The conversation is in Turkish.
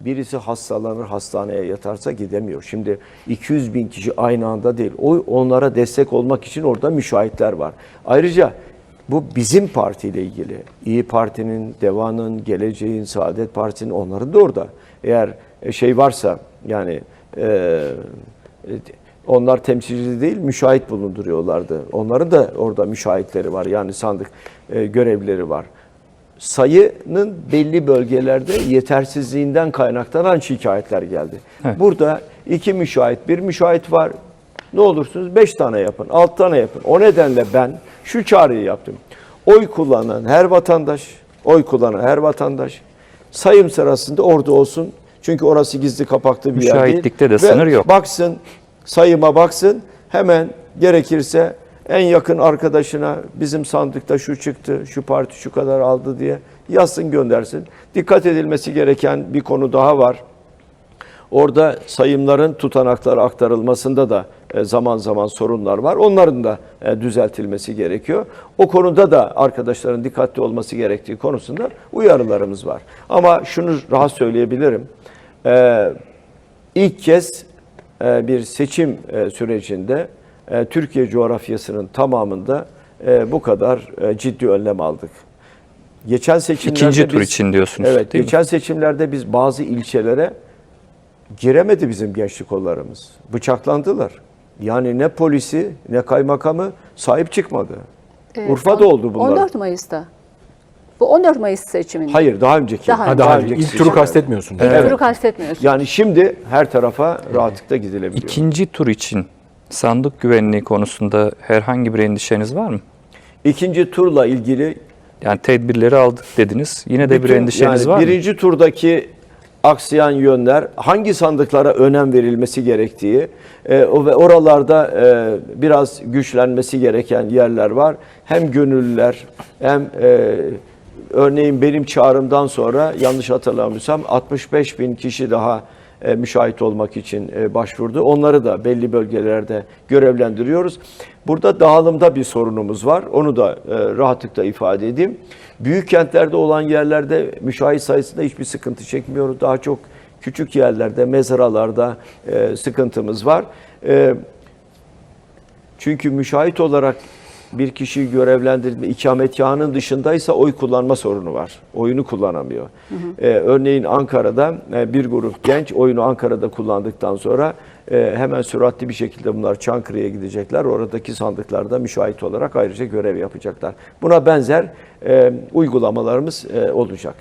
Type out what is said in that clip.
birisi hastalanır hastaneye yatarsa gidemiyor. Şimdi 200 bin kişi aynı anda değil. O onlara destek olmak için orada müşahitler var. Ayrıca bu bizim partiyle ilgili. İyi Parti'nin, DEVA'nın, Geleceğin, Saadet Partisi'nin onların da orada. Eğer e, şey varsa yani e, e, onlar temsilci değil müşahit bulunduruyorlardı. Onların da orada müşahitleri var. Yani sandık e, görevlileri var. Sayının belli bölgelerde yetersizliğinden kaynaklanan şikayetler geldi. Burada iki müşahit, bir müşahit var. Ne olursunuz beş tane yapın, altı tane yapın. O nedenle ben şu çağrıyı yaptım. Oy kullanan her vatandaş, oy kullanan her vatandaş sayım sırasında orada olsun. Çünkü orası gizli kapaklı bir yer değil. Müşahitlikte de Ve sınır yok. Baksın, sayıma baksın. Hemen gerekirse en yakın arkadaşına bizim sandıkta şu çıktı, şu parti şu kadar aldı diye yazsın göndersin. Dikkat edilmesi gereken bir konu daha var. Orada sayımların tutanaklara aktarılmasında da e, zaman zaman sorunlar var. Onların da e, düzeltilmesi gerekiyor. O konuda da arkadaşların dikkatli olması gerektiği konusunda uyarılarımız var. Ama şunu rahat söyleyebilirim. E, İlk kez bir seçim sürecinde Türkiye coğrafyasının tamamında e, bu kadar e, ciddi önlem aldık. Geçen seçimlerde İkinci tur biz- için diyorsunuz, Evet, değil mi? geçen seçimlerde biz bazı ilçelere giremedi bizim gençlik kollarımız. Bıçaklandılar. Yani ne polisi ne kaymakamı sahip çıkmadı. Evet, Urfa'da on- oldu bunlar. 14 Mayıs'ta. Bu 14 Mayıs seçiminde. Hayır daha önceki. Daha Ha, önce. daha önceki önce. İlk turu seçimler. kastetmiyorsun. İlk Evet. turu kastetmiyorsun. Yani şimdi her tarafa rahatlıkla gidilebiliyor. İkinci tur için sandık güvenliği konusunda herhangi bir endişeniz var mı? İkinci turla ilgili Yani tedbirleri aldık dediniz. Yine de bir bütün- endişeniz yani var mı? birinci turdaki aksayan yönler hangi sandıklara önem verilmesi gerektiği e, o ve oralarda e, biraz güçlenmesi gereken yerler var. Hem gönüllüler hem e, örneğin benim çağrımdan sonra yanlış hatırlamıyorsam 65 bin kişi daha e, müşahit olmak için e, başvurdu. Onları da belli bölgelerde görevlendiriyoruz. Burada dağılımda bir sorunumuz var. Onu da e, rahatlıkla ifade edeyim. Büyük kentlerde olan yerlerde müşahit sayısında hiçbir sıkıntı çekmiyoruz. Daha çok küçük yerlerde, mezaralarda e, sıkıntımız var. Çünkü müşahit olarak bir kişiyi görevlendirme ikametgahının dışındaysa oy kullanma sorunu var. Oyunu kullanamıyor. Ee, örneğin Ankara'da e, bir grup genç oyunu Ankara'da kullandıktan sonra e, hemen süratli bir şekilde bunlar Çankırı'ya gidecekler. Oradaki sandıklarda müşahit olarak ayrıca görev yapacaklar. Buna benzer e, uygulamalarımız e, olacak.